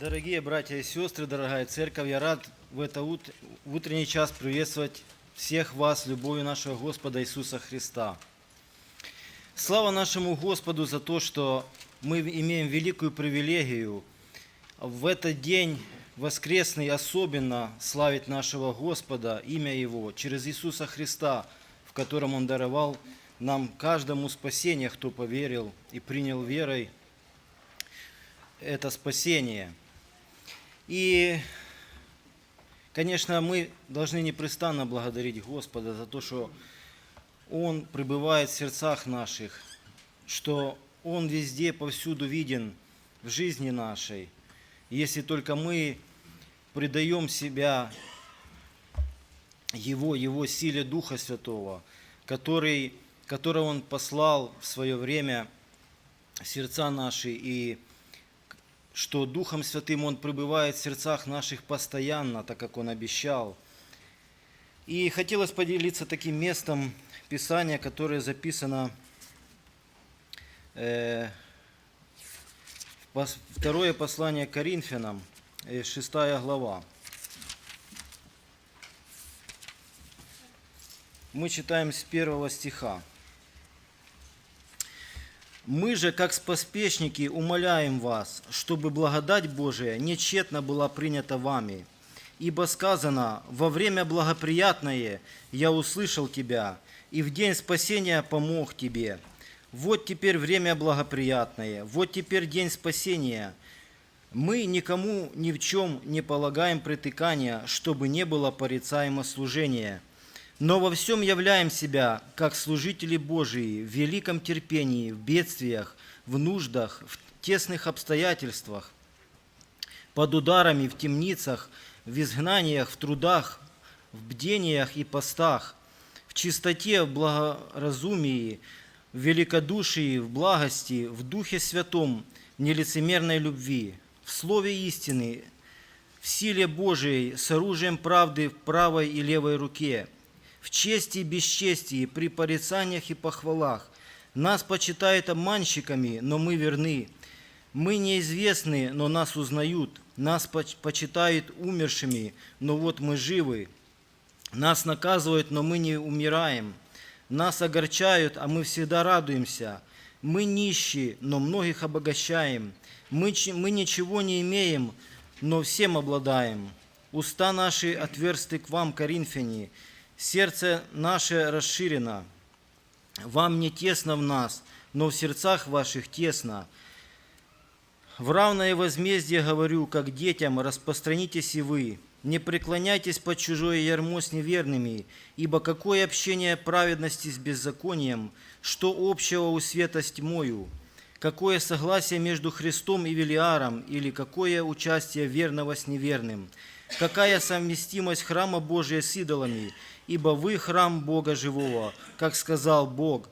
Дорогие братья и сестры, дорогая церковь, я рад в это ут- в утренний час приветствовать всех вас любовью нашего Господа Иисуса Христа. Слава нашему Господу за то, что мы имеем великую привилегию в этот день воскресный особенно славить нашего Господа, имя Его, через Иисуса Христа, в котором Он даровал нам каждому спасение, кто поверил и принял верой это спасение. И, конечно, мы должны непрестанно благодарить Господа за то, что Он пребывает в сердцах наших, что Он везде, повсюду виден в жизни нашей. Если только мы предаем себя Его, Его силе Духа Святого, который, которого Он послал в свое время в сердца наши и что Духом Святым Он пребывает в сердцах наших постоянно, так как Он обещал. И хотелось поделиться таким местом Писания, которое записано э, второе послание Коринфянам, э, шестая глава. Мы читаем с первого стиха. Мы же, как споспешники, умоляем вас, чтобы благодать Божия нечетно была принята вами. Ибо сказано, во время благоприятное я услышал тебя, и в день спасения помог тебе. Вот теперь время благоприятное, вот теперь день спасения. Мы никому ни в чем не полагаем притыкания, чтобы не было порицаемо служения. Но во всем являем себя, как служители Божии, в великом терпении, в бедствиях, в нуждах, в тесных обстоятельствах, под ударами, в темницах, в изгнаниях, в трудах, в бдениях и постах, в чистоте, в благоразумии, в великодушии, в благости, в Духе Святом, в нелицемерной любви, в слове истины, в силе Божией, с оружием правды в правой и левой руке, в чести и бесчестии, при порицаниях и похвалах. Нас почитают обманщиками, но мы верны. Мы неизвестны, но нас узнают. Нас поч- почитают умершими, но вот мы живы. Нас наказывают, но мы не умираем. Нас огорчают, а мы всегда радуемся. Мы нищие, но многих обогащаем. Мы, мы ничего не имеем, но всем обладаем. Уста наши отверсты к вам, коринфяне, сердце наше расширено. Вам не тесно в нас, но в сердцах ваших тесно. В равное возмездие говорю, как детям, распространитесь и вы. Не преклоняйтесь под чужое ярмо с неверными, ибо какое общение праведности с беззаконием, что общего у света с тьмою? Какое согласие между Христом и Велиаром, или какое участие верного с неверным? Какая совместимость храма Божия с идолами? Ибо вы храм Бога живого, как сказал Бог.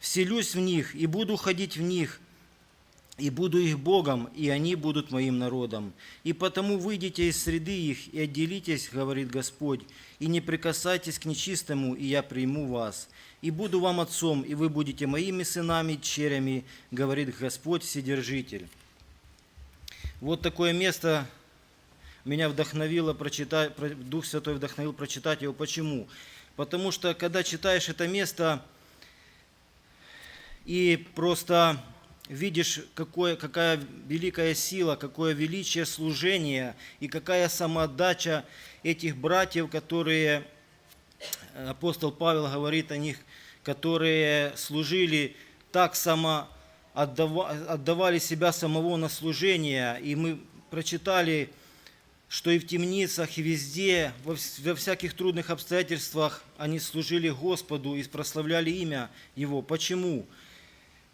Вселюсь в них и буду ходить в них, и буду их Богом, и они будут моим народом. И потому выйдите из среды их и отделитесь, говорит Господь, и не прикасайтесь к нечистому, и я приму вас. И буду вам отцом, и вы будете моими сынами, черями, говорит Господь Вседержитель. Вот такое место меня вдохновило прочитать, про- Дух Святой вдохновил прочитать его. Почему? Потому что, когда читаешь это место, и просто видишь, какое, какая великая сила, какое величие служения и какая самоотдача этих братьев, которые, э, апостол Павел говорит о них, которые служили так само, отдава- отдавали себя самого на служение. И мы прочитали, что и в темницах, и везде, во, вс- во всяких трудных обстоятельствах они служили Господу и прославляли имя Его. Почему?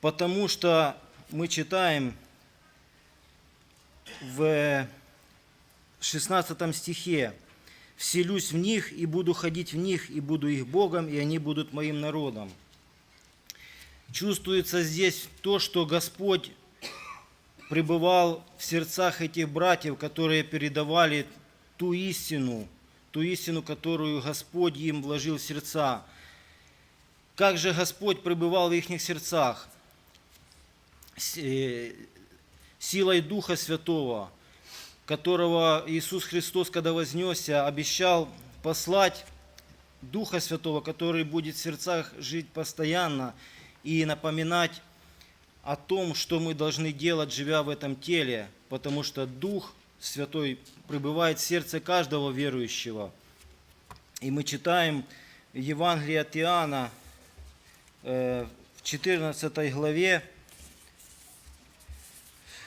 Потому что мы читаем в 16 стихе «Вселюсь в них и буду ходить в них, и буду их Богом, и они будут моим народом». Чувствуется здесь то, что Господь пребывал в сердцах этих братьев, которые передавали ту истину, ту истину, которую Господь им вложил в сердца. Как же Господь пребывал в их сердцах? Э, силой Духа Святого. которого Иисус Христос, когда вознесся, обещал послать Духа Святого, который будет в сердцах жить постоянно и напоминать о том, что мы должны делать, живя в этом теле, потому что Дух Святой пребывает в сердце каждого верующего. И мы читаем Евангелие от Иоанна э, в 14 главе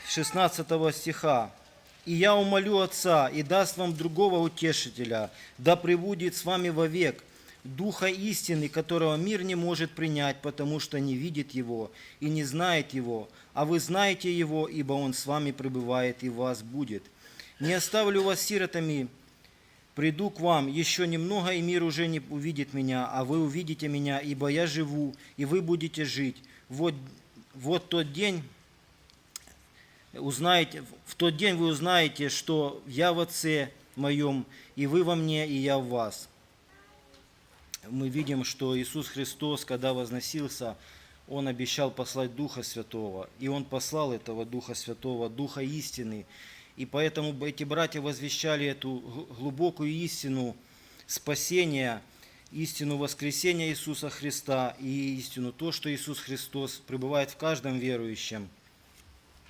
16 стиха. «И я умолю Отца, и даст вам другого утешителя, да пребудет с вами вовек, Духа истины, которого мир не может принять, потому что не видит Его и не знает Его, а вы знаете Его, ибо Он с вами пребывает и вас будет. Не оставлю вас сиротами, приду к вам еще немного, и мир уже не увидит меня, а вы увидите меня, ибо я живу, и вы будете жить. Вот, вот тот день, узнаете, в тот день вы узнаете, что я в Отце моем, и вы во мне, и я в вас. Мы видим, что Иисус Христос, когда возносился, Он обещал послать Духа Святого, и Он послал этого Духа Святого, Духа истины. И поэтому эти братья возвещали эту глубокую истину спасения, истину воскресения Иисуса Христа и истину то, что Иисус Христос пребывает в каждом верующем.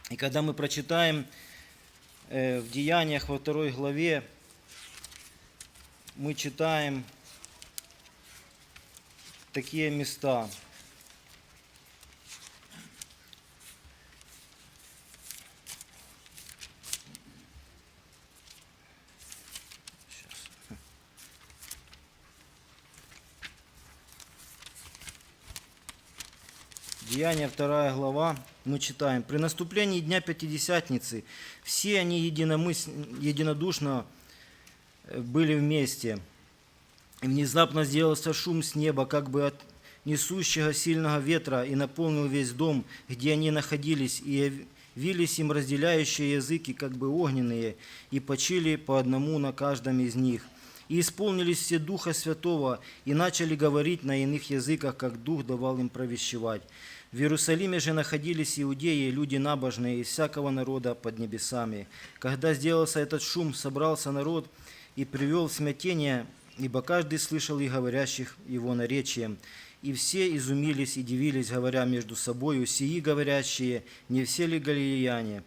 И когда мы прочитаем э, в Деяниях во второй главе, мы читаем такие места. Деяния 2 глава, мы читаем. При наступлении Дня Пятидесятницы все они единомыс... единодушно э, были вместе. И внезапно сделался шум с неба, как бы от несущего сильного ветра, и наполнил весь дом, где они находились, и явились им разделяющие языки, как бы огненные, и почили по одному на каждом из них. И исполнились все Духа Святого, и начали говорить на иных языках, как Дух давал им провещевать. В Иерусалиме же находились иудеи, люди набожные из всякого народа под небесами. Когда сделался этот шум, собрался народ и привел смятение, ибо каждый слышал и говорящих его наречием. И все изумились и дивились, говоря между собою, сии говорящие, не все ли галилеяне?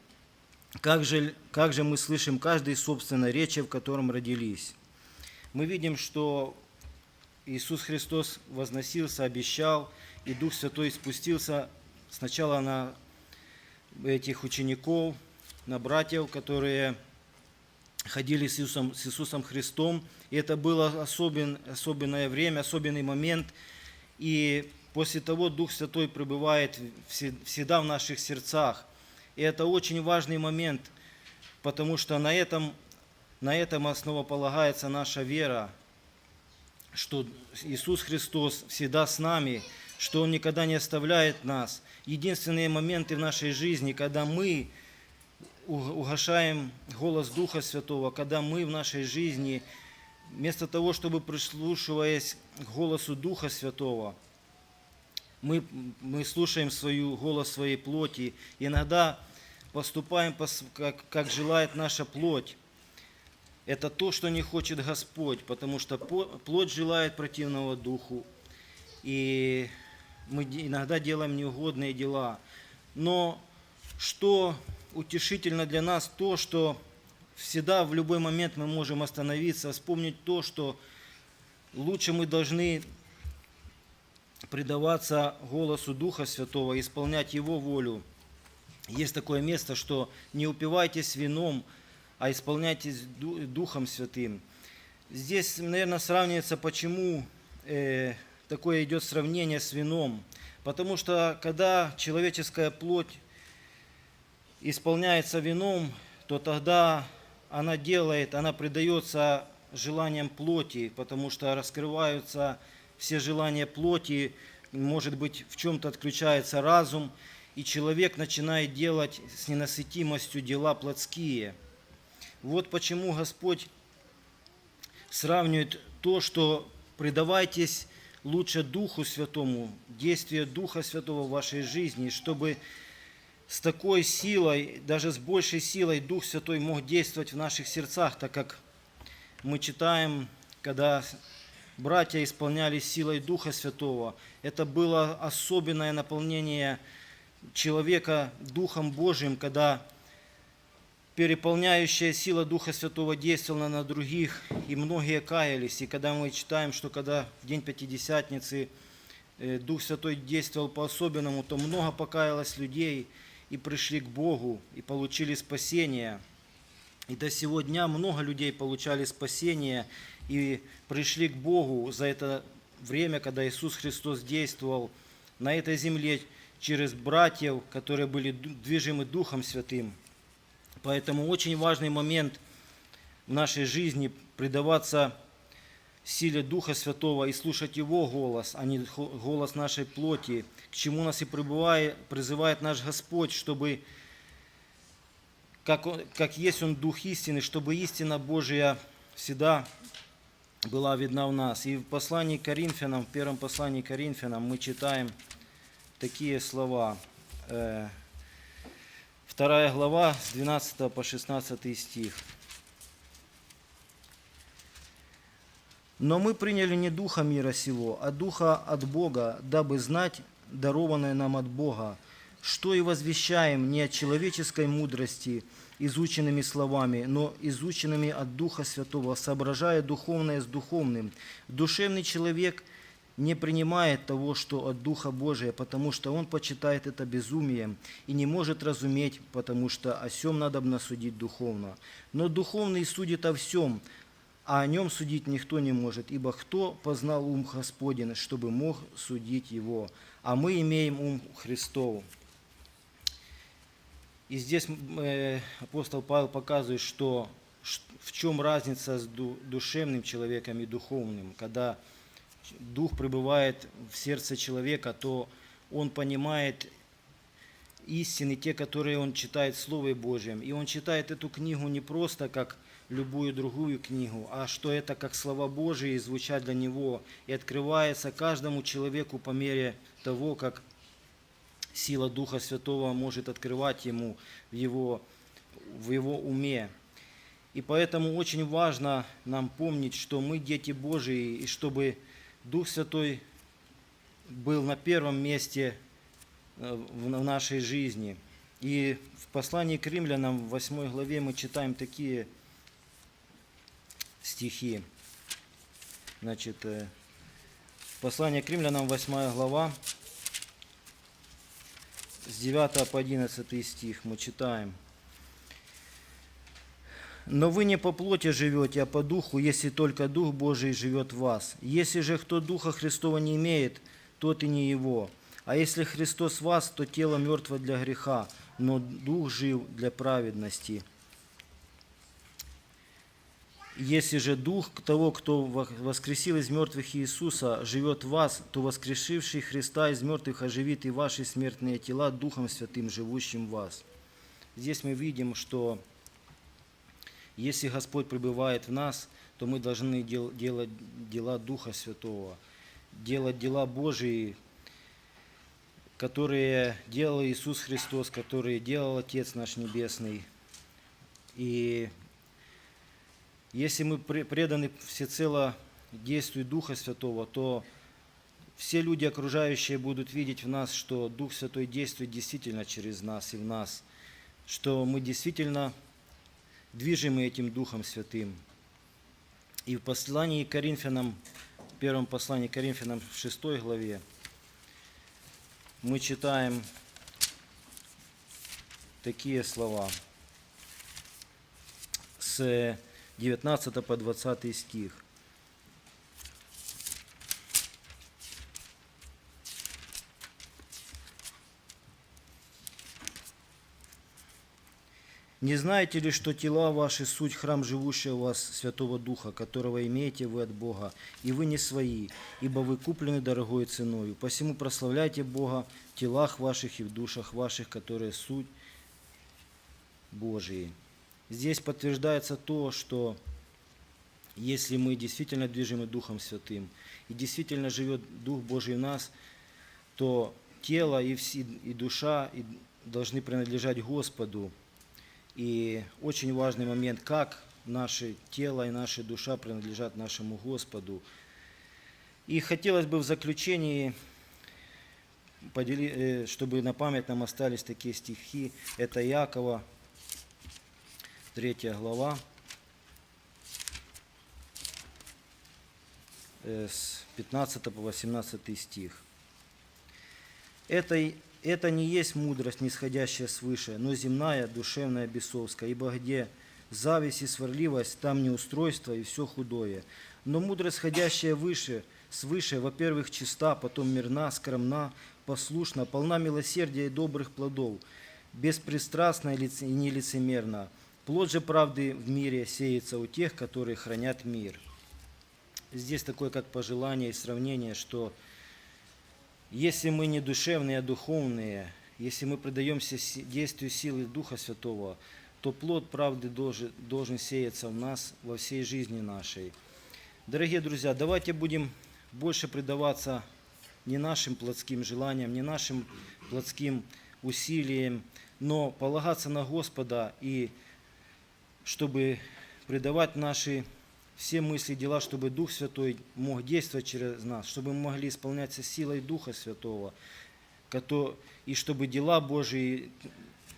Как же, как же мы слышим каждый собственное речи, в котором родились? Мы видим, что Иисус Христос возносился, обещал, и Дух Святой спустился сначала на этих учеников, на братьев, которые ходили с Иисусом, с Иисусом Христом. И это было особен, особенное время, особенный момент. И после того Дух Святой пребывает всегда в наших сердцах. И это очень важный момент, потому что на этом, на этом основополагается наша вера, что Иисус Христос всегда с нами, что Он никогда не оставляет нас. Единственные моменты в нашей жизни, когда мы угошаем голос Духа Святого, когда мы в нашей жизни, вместо того, чтобы прислушиваясь к голосу Духа Святого, мы, мы слушаем свою, голос своей плоти, иногда поступаем, как, как желает наша плоть. Это то, что не хочет Господь, потому что плоть желает противного духу, и мы иногда делаем неугодные дела. Но что утешительно для нас то, что всегда в любой момент мы можем остановиться, вспомнить то, что лучше мы должны предаваться голосу Духа Святого, исполнять Его волю. Есть такое место, что не упивайтесь вином, а исполняйтесь Духом Святым. Здесь, наверное, сравнивается, почему э, такое идет сравнение с вином. Потому что когда человеческая плоть исполняется вином, то тогда она делает, она предается желаниям плоти, потому что раскрываются все желания плоти, может быть, в чем-то отключается разум, и человек начинает делать с ненасытимостью дела плотские. Вот почему Господь сравнивает то, что предавайтесь лучше Духу Святому, действие Духа Святого в вашей жизни, чтобы с такой силой, даже с большей силой Дух Святой мог действовать в наших сердцах, так как мы читаем, когда братья исполнялись силой Духа Святого, это было особенное наполнение человека Духом Божьим, когда переполняющая сила Духа Святого действовала на других, и многие каялись. И когда мы читаем, что когда в день Пятидесятницы э, Дух Святой действовал по-особенному, то много покаялось людей и пришли к Богу, и получили спасение. И до сего дня много людей получали спасение и пришли к Богу за это время, когда Иисус Христос действовал на этой земле через братьев, которые были движимы Духом Святым. Поэтому очень важный момент в нашей жизни предаваться силе Духа Святого и слушать Его голос, а не голос нашей плоти, к чему нас и призывает наш Господь, чтобы, как, он, как есть Он Дух истины, чтобы истина Божия всегда была видна в нас. И в послании к Коринфянам, в первом послании к Коринфянам мы читаем такие слова. Э, Вторая глава с 12 по 16 стих. Но мы приняли не духа мира сего, а духа от Бога, дабы знать дарованное нам от Бога, что и возвещаем не от человеческой мудрости, изученными словами, но изученными от Духа Святого, соображая духовное с духовным. Душевный человек – не принимает того, что от Духа Божия, потому что он почитает это безумием и не может разуметь, потому что о сем надо судить духовно. Но духовный судит о всем, а о нем судить никто не может, ибо кто познал ум Господень, чтобы мог судить его? А мы имеем ум Христов. И здесь э, апостол Павел показывает, что в чем разница с душевным человеком и духовным, когда Дух пребывает в сердце человека, то он понимает истины, те, которые он читает в Слове. И он читает эту книгу не просто как любую другую книгу, а что это как слова Божьи звучат для него и открывается каждому человеку по мере того, как сила Духа Святого может открывать ему в его, в его уме. И поэтому очень важно нам помнить, что мы дети Божии, и чтобы Дух Святой был на первом месте э, в нашей жизни. И в послании к римлянам в 8 главе мы читаем такие стихи. Значит, э, послание к римлянам 8 глава с 9 по 11 стих мы читаем – но вы не по плоти живете, а по духу, если только Дух Божий живет в вас. Если же кто Духа Христова не имеет, тот и не его. А если Христос в вас, то тело мертво для греха, но Дух жив для праведности. Если же Дух того, кто воскресил из мертвых Иисуса, живет в вас, то воскрешивший Христа из мертвых оживит и ваши смертные тела Духом Святым, живущим в вас. Здесь мы видим, что если Господь пребывает в нас, то мы должны дел, делать дела Духа Святого, делать дела Божии, которые делал Иисус Христос, которые делал Отец наш Небесный. И если мы преданы всецело действию Духа Святого, то все люди окружающие будут видеть в нас, что Дух Святой действует действительно через нас и в нас, что мы действительно движимы этим Духом Святым. И в послании к Коринфянам, в первом послании к Коринфянам в 6 главе, мы читаем такие слова с 19 по 20 стих. Не знаете ли, что тела ваши суть храм живущего у вас Святого Духа, которого имеете вы от Бога, и вы не свои, ибо вы куплены дорогой ценою. Посему прославляйте Бога в телах ваших и в душах ваших, которые суть Божии. Здесь подтверждается то, что если мы действительно движимы Духом Святым, и действительно живет Дух Божий в нас, то тело и, и душа, и должны принадлежать Господу. И очень важный момент, как наше тело и наша душа принадлежат нашему Господу. И хотелось бы в заключении, э, чтобы на память нам остались такие стихи. Это Якова, 3 глава, э, с 15 по 18 стих. Это, это не есть мудрость, нисходящая свыше, но земная, душевная, бесовская, ибо где зависть и сварливость, там неустройство и все худое. Но мудрость, ходящая выше, свыше, во-первых, чиста, потом мирна, скромна, послушна, полна милосердия и добрых плодов, беспристрастна и нелицемерна. Плод же правды в мире сеется у тех, которые хранят мир. Здесь такое как пожелание и сравнение, что если мы не душевные, а духовные, если мы предаемся действию силы Духа Святого, то плод правды должен, должен сеяться в нас во всей жизни нашей. Дорогие друзья, давайте будем больше предаваться не нашим плотским желаниям, не нашим плотским усилиям, но полагаться на Господа и чтобы предавать наши все мысли и дела, чтобы Дух Святой мог действовать через нас, чтобы мы могли исполняться силой Духа Святого, и чтобы дела Божии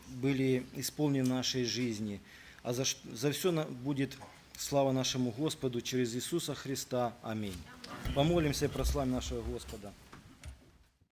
были исполнены в нашей жизни. А за, за все будет слава нашему Господу через Иисуса Христа. Аминь. Помолимся и прославим нашего Господа.